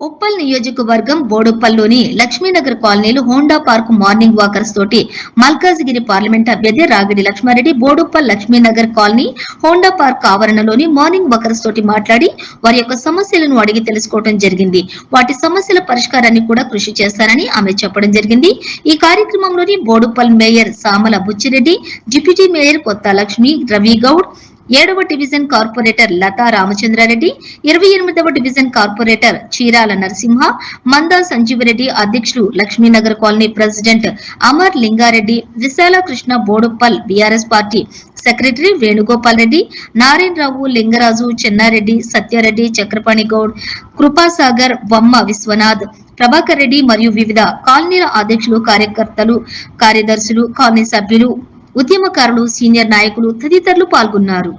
ఉప్పల్ నియోజకవర్గం బోడుప్పల్లోని లక్ష్మీనగర్ కాలనీలో Honda park morning walkers తోటి మల్కాజ్గిరి పార్లమెంట్ అభ్యర్థి Ragidi Lakshmareddy Boduppal Lakshminagar colony Honda park ఆవరణలోని morning walkers తోటి మాట్లాడి వారి యొక్క సమస్యలను అడిగి తెలుసుకోవడం జరిగింది. వాటి సమస్యల పరిష్కారాన్ని కూడా కృషి చేస్తారని ఆమె చెప్పడం జరిగింది. ఈ కార్యక్రమంలోని Boduppal mayor Samala Buchireddy deputy mayor Kotha Lakshmi Ravi Goud ఏడవ డివిజన్ కార్పొరేటర్ లతా రామచంద్రారెడ్డి ఇరవై ఎనిమిదవ డివిజన్ కార్పొరేటర్ చీరాల నరసింహ మందా సంజీవరెడ్డి అధ్యక్షులు Lakshminagar colony president Amar Lingareddy Vishalakrishna Boduppal BRS party secretary Venugopal Reddy Narayanarao Lingaraju Chennareddy Satyareddy Chakrapani Goud Krupasagar Bomma Vishwanath Prabhakar Reddy మరియు వివిధ కాలనీల అధ్యక్షులు కార్యకర్తలు కార్యదర్శులు colony సభ్యులు ఉద్యమకారులు సీనియర్ నాయకులు తదితరులు పాల్గొన్నారు.